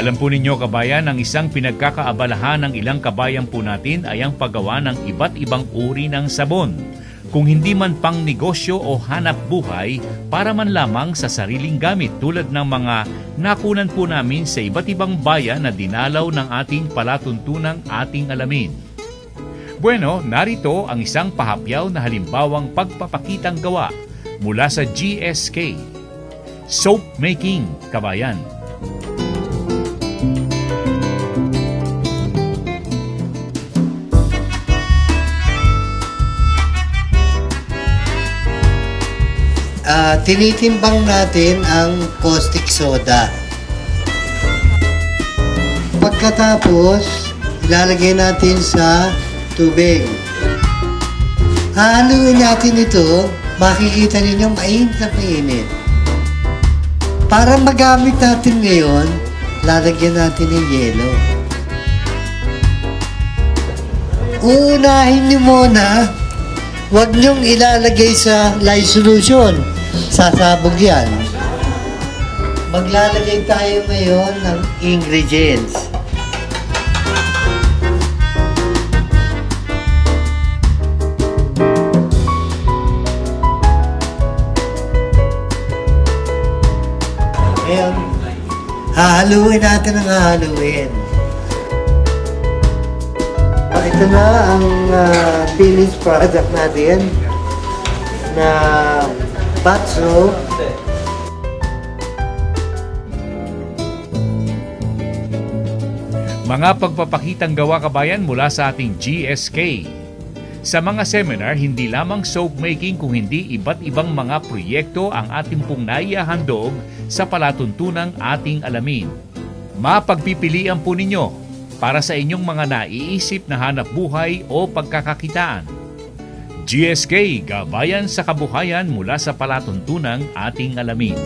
Alam po ninyo kabayan, ang isang pinagkakaabalahan ng ilang kabayan po natin ay ang paggawa ng iba't ibang uri ng sabon. Kung hindi man pang negosyo o hanap buhay, para man lamang sa sariling gamit tulad ng mga nakunan po namin sa iba't ibang bayan na dinalaw ng ating palatuntunang ating alamin. Bueno, narito ang isang pahapyaw na halimbawang pagpapakitang gawa mula sa GSK. Soap making, kabayan. Ah, tinitimbang natin ang caustic soda. Pagkatapos, ilalagay natin sa tubig. Hahaluin natin ito, makikita ninyo mainit na mainit. Para magamit natin ngayon, lalagyan natin ng yelo. Uunahin niyo muna, huwag niyong ilalagay sa lye solution. Sasabog yan. Maglalagay tayo ngayon ng ingredients. Ngayon, hahaluin natin ang hahaluin. Ah, Ito na ang ah, finished product natin na bath soap. Mga pagpapakitang gawa kabayan mula sa ating GSK. Sa mga seminar, hindi lamang soap making kung hindi iba't ibang mga proyekto ang ating pong naiahandog sa palatuntunang ating alamin. Mapagpipilian po ninyo para sa inyong mga naiisip na hanap buhay o pagkakakitaan. GSK, gabayan sa kabuhayan mula sa palatuntunang ating alamin.